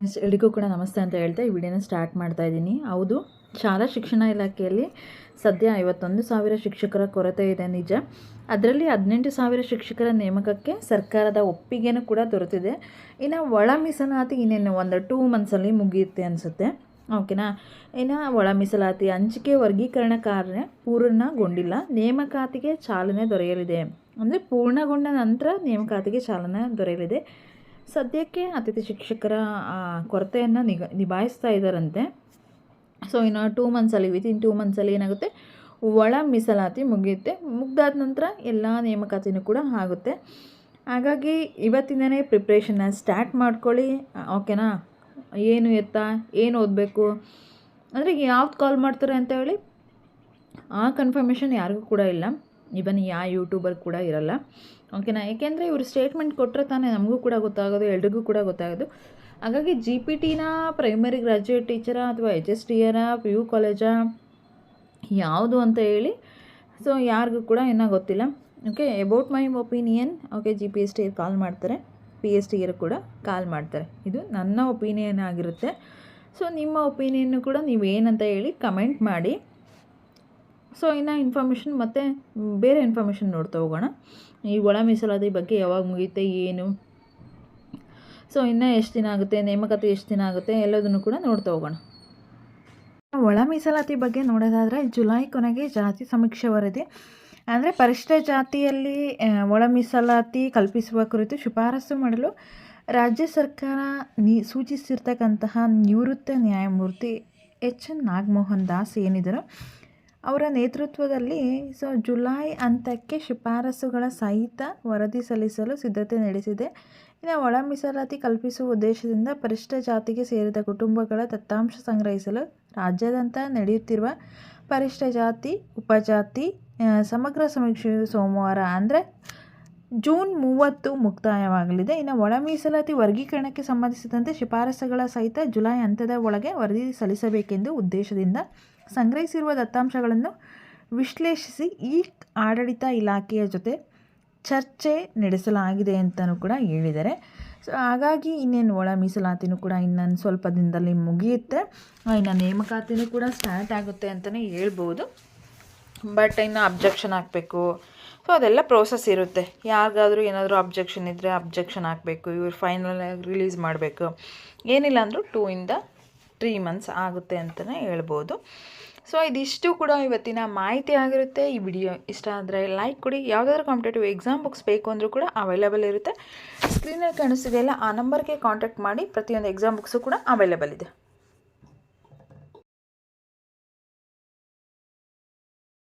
ಎಲ್ರಿಗೂ ಕೂಡ ನಮಸ್ತೆ ಅಂತ ಹೇಳ್ತಾ ಈ ವಿಡಿಯೋನ ಸ್ಟಾರ್ಟ್ ಮಾಡ್ತಾ ಇದ್ದೀನಿ. ಹೌದು, ಶಾಲಾ ಶಿಕ್ಷಣ ಇಲಾಖೆಯಲ್ಲಿ ಸದ್ಯ ಐವತ್ತೊಂದು ಸಾವಿರ ಶಿಕ್ಷಕರ ಕೊರತೆ ಇದೆ ನಿಜ. ಅದರಲ್ಲಿ ಹದಿನೆಂಟು ಸಾವಿರ ಶಿಕ್ಷಕರ ನೇಮಕಕ್ಕೆ ಸರ್ಕಾರದ ಒಪ್ಪಿಗೆನೂ ಕೂಡ ದೊರೆತಿದೆ. ಇನ್ನು ಒಳ ಮೀಸಲಾತಿ ಇನ್ನೇನು ಒಂದು ಟೂ ಮಂತ್ಸಲ್ಲಿ ಮುಗಿಯುತ್ತೆ ಅನಿಸುತ್ತೆ. ಓಕೆನಾ ಇನ್ನು ಒಳ ಮೀಸಲಾತಿ ಹಂಚಿಕೆ ವರ್ಗೀಕರಣ ಕಾರ್ಯ ಪೂರ್ಣಗೊಂಡಿಲ್ಲ. ನೇಮಕಾತಿಗೆ ಚಾಲನೆ ದೊರೆಯಲಿದೆ. ಅಂದರೆ ಪೂರ್ಣಗೊಂಡ ನಂತರ ನೇಮಕಾತಿಗೆ ಚಾಲನೆ ದೊರೆಯಲಿದೆ. ಸದ್ಯಕ್ಕೆ ಅತಿಥಿ ಶಿಕ್ಷಕರ ಕೊರತೆಯನ್ನು ನಿಗ, ನಿಭಾಯಿಸ್ತಾ ಇದ್ದಾರಂತೆ. ಸೊ ಇನ್ನು ಟೂ ಮಂತ್ಸಲ್ಲಿ ವಿತಿನ್ ಟೂ ಮಂತ್ಸಲ್ಲಿ ಏನಾಗುತ್ತೆ? ಒಳ ಮೀಸಲಾತಿ ಮುಗಿಯುತ್ತೆ. ಮುಗ್ದಾದ ನಂತರ ಎಲ್ಲ ನೇಮಕಾತಿನೂ ಕೂಡ ಆಗುತ್ತೆ. ಹಾಗಾಗಿ ಇವತ್ತಿಂದನೇ ಪ್ರಿಪ್ರೇಷನ್ನ ಸ್ಟಾರ್ಟ್ ಮಾಡ್ಕೊಳ್ಳಿ. ಓಕೆನಾ ಏನು ಎತ್ತ? ಏನು ಓದಬೇಕು? ಅಂದರೆ ಯಾವ್ದು ಕಾಲ್ ಮಾಡ್ತಾರೆ ಅಂತ ಹೇಳಿ ಆ ಕನ್ಫರ್ಮೇಷನ್ ಯಾರಿಗೂ ಕೂಡ ಇಲ್ಲ. ಇವನ್ ಯಾವ ಯೂಟ್ಯೂಬರ್ ಕೂಡ ಇರಲ್ಲ. ಓಕೆನಾ ಏಕೆಂದರೆ ಇವರು ಸ್ಟೇಟ್ಮೆಂಟ್ ಕೊಟ್ಟರೆ ತಾನೇ ನಮಗೂ ಕೂಡ ಗೊತ್ತಾಗೋದು, ಎಲ್ರಿಗೂ ಕೂಡ ಗೊತ್ತಾಗೋದು. ಹಾಗಾಗಿ ಜಿ ಪಿ ಟಿನ ಪ್ರೈಮರಿ ಗ್ರ್ಯಾಜುಯೇಟ್ ಟೀಚರ ಅಥವಾ ಎಚ್ ಎಸ್ ಟಿಯರ ಪಿ ಯು ಕಾಲೇಜಾ ಯಾವುದು ಅಂತ ಹೇಳಿ ಸೊ ಯಾರಿಗೂ ಕೂಡ ಇನ್ನೂ ಗೊತ್ತಿಲ್ಲ. Okay about my opinion okay G P S T call ಮಾಡ್ತಾರೆ. ಪಿ ಎಸ್ ಟಿಯರು ಕೂಡ ಕಾಲ್ ಮಾಡ್ತಾರೆ. ಇದು ನನ್ನ ಒಪಿನಿಯನ್ ಆಗಿರುತ್ತೆ. ಸೊ ನಿಮ್ಮ ಒಪಿನಿಯನ್ನು ಕೂಡ ನೀವೇನಂತ ಹೇಳಿ ಕಮೆಂಟ್ ಮಾಡಿ. ಸೊ ಇನ್ನು ಇನ್ಫಾರ್ಮೇಷನ್ ಮತ್ತು ಬೇರೆ ಇನ್ಫಾರ್ಮೇಷನ್ ನೋಡ್ತಾ ಹೋಗೋಣ. ಈ ಒಳ ಮೀಸಲಾತಿ ಬಗ್ಗೆ ಯಾವಾಗ ಮುಗಿಯುತ್ತೆ, ಏನು? ಸೊ ಇನ್ನು ಎಷ್ಟು ದಿನ ಆಗುತ್ತೆ, ನೇಮಕಾತಿ ಎಷ್ಟು ದಿನ ಆಗುತ್ತೆ, ಎಲ್ಲದನ್ನು ಕೂಡ ನೋಡ್ತಾ ಹೋಗೋಣ. ಒಳ ಮೀಸಲಾತಿ ಬಗ್ಗೆ ನೋಡೋದಾದರೆ, ಜುಲೈ ಕೊನೆಗೆ ಜಾತಿ ಸಮೀಕ್ಷೆ ವರದಿ. ಅಂದರೆ, ಪರಿಷ್ಠ ಜಾತಿಯಲ್ಲಿ ಒಳ ಮೀಸಲಾತಿ ಕಲ್ಪಿಸುವ ಕುರಿತು ಶಿಫಾರಸು ಮಾಡಲು ರಾಜ್ಯ ಸರ್ಕಾರ ನೀ, ಸೂಚಿಸಿರ್ತಕ್ಕಂತಹ ನಿವೃತ್ತ ನ್ಯಾಯಮೂರ್ತಿ ಎಚ್ ಎನ್ ನಾಗಮೋಹನ್ ದಾಸ್ ಏನಿದ್ರು ಅವರ ನೇತೃತ್ವದಲ್ಲಿ ಸೊ ಜುಲೈ ಅಂತ್ಯಕ್ಕೆ ಶಿಫಾರಸುಗಳ ಸಹಿತ ವರದಿ ಸಲ್ಲಿಸಲು ಸಿದ್ಧತೆ ನಡೆಸಿದೆ. ಇನ್ನು ಒಳ ಮೀಸಲಾತಿ ಕಲ್ಪಿಸುವ ಉದ್ದೇಶದಿಂದ ಪರಿಷ್ಠ ಜಾತಿಗೆ ಸೇರಿದ ಕುಟುಂಬಗಳ ದತ್ತಾಂಶ ಸಂಗ್ರಹಿಸಲು ರಾಜ್ಯಾದ್ಯಂತ ನಡೆಯುತ್ತಿರುವ ಪರಿಷ್ಠ ಜಾತಿ, ಉಪಜಾತಿ ಸಮಗ್ರ ಸಮೀಕ್ಷೆಯು ಸೋಮವಾರ ಅಂದರೆ ಜೂನ್ ಮೂವತ್ತು ಮುಕ್ತಾಯವಾಗಲಿದೆ. ಇನ್ನು ಒಳ ಮೀಸಲಾತಿ ವರ್ಗೀಕರಣಕ್ಕೆ ಸಂಬಂಧಿಸಿದಂತೆ ಶಿಫಾರಸುಗಳ ಸಹಿತ ಜುಲೈ ಅಂತ್ಯದ ಒಳಗೆ ವರದಿ ಸಲ್ಲಿಸಬೇಕೆಂದು ಉದ್ದೇಶದಿಂದ ಸಂಗ್ರಹಿಸಿರುವ ದತ್ತಾಂಶಗಳನ್ನು ವಿಶ್ಲೇಷಿಸಿ ಈ ಆಡಳಿತ ಇಲಾಖೆಯ ಜೊತೆ ಚರ್ಚೆ ನಡೆಸಲಾಗಿದೆ ಅಂತಲೂ ಕೂಡ ಹೇಳಿದ್ದಾರೆ. ಸೊ ಹಾಗಾಗಿ ಇನ್ನೇನು ಒಳ ಮೀಸಲಾತಿನೂ ಕೂಡ ಇನ್ನೊಂದು ಸ್ವಲ್ಪ ದಿನದಲ್ಲಿ ಮುಗಿಯುತ್ತೆ. ಇನ್ನು ನೇಮಕಾತಿನೂ ಕೂಡ ಸ್ಟಾರ್ಟ್ ಆಗುತ್ತೆ ಅಂತಲೇ ಹೇಳ್ಬೋದು. ಬಟ್ ಇನ್ನು ಅಬ್ಜೆಕ್ಷನ್ ಹಾಕಬೇಕು. ಸೊ ಅದೆಲ್ಲ ಪ್ರೋಸೆಸ್ ಇರುತ್ತೆ. ಯಾರಿಗಾದರೂ ಏನಾದರೂ ಅಬ್ಜೆಕ್ಷನ್ ಇದ್ದರೆ ಅಬ್ಜೆಕ್ಷನ್ ಹಾಕಬೇಕು. ಇವ್ರು ಫೈನಲ್ ಆಗಿ ರಿಲೀಸ್ ಮಾಡಬೇಕು. ಏನಿಲ್ಲ ಅಂದರೂ ಟೂ ಇಂದ ತ್ರೀ ಮಂತ್ಸ್ ಆಗುತ್ತೆ ಅಂತಲೇ ಹೇಳ್ಬೋದು. ಸೊ ಇದಿಷ್ಟು ಕೂಡ ಇವತ್ತಿನ ಮಾಹಿತಿ ಆಗಿರುತ್ತೆ. ಈ ವಿಡಿಯೋ ಇಷ್ಟ ಆದರೆ ಲೈಕ್ ಕೊಡಿ. ಯಾವುದಾದ್ರೂ ಕಾಂಪಿಟೇಟಿವ್ ಎಕ್ಸಾಮ್ ಬುಕ್ಸ್ ಬೇಕು ಅಂದರೂ ಕೂಡ ಅವೈಲೇಬಲ್ ಇರುತ್ತೆ. ಸ್ಕ್ರೀನಲ್ಲಿ ಕಾಣಿಸ್ತಿದೆಯಲ್ಲ ಆ ನಂಬರ್ಗೆ ಕಾಂಟ್ಯಾಕ್ಟ್ ಮಾಡಿ. ಪ್ರತಿಯೊಂದು ಎಕ್ಸಾಮ್ ಬುಕ್ಸು ಕೂಡ ಅವೈಲೇಬಲ್ ಇದೆ.